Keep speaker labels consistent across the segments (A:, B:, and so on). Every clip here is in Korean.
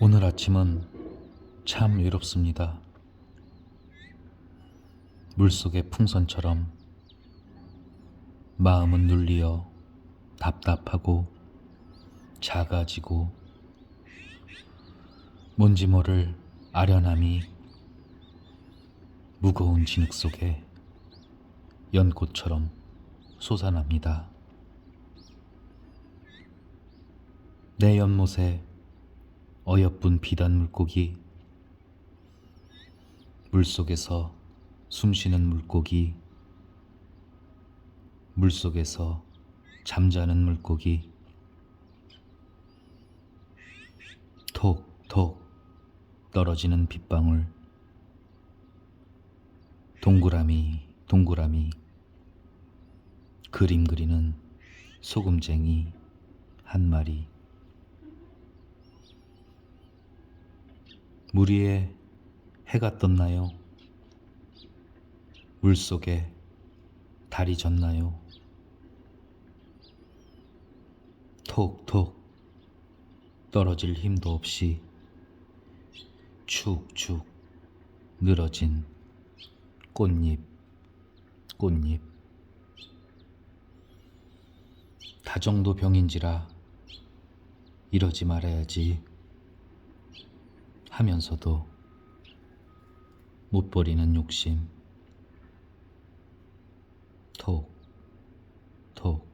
A: 오늘 아침은 참 외롭습니다. 물속의 풍선처럼 마음은 눌리어 답답하고 작아지고 뭔지 모를 아련함이 무거운 진흙 속에 연꽃처럼 솟아납니다. 내 연못에 어여쁜 비단 물고기. 물속에서 숨쉬는 물고기. 물속에서 잠자는 물고기. 톡톡 떨어지는 빗방울. 동그라미 동그라미. 그림 그리는 소금쟁이 한 마리 물 위에 해가 떴나요? 물 속에 달이 졌나요? 톡톡 떨어질 힘도 없이 축축 늘어진 꽃잎, 꽃잎. 다정도 병인지라 이러지 말아야지 하면서도 못 버리는 욕심. 톡, 톡.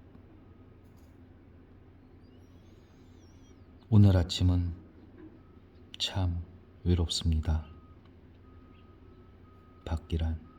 A: 오늘 아침은 참 외롭습니다. 박기란.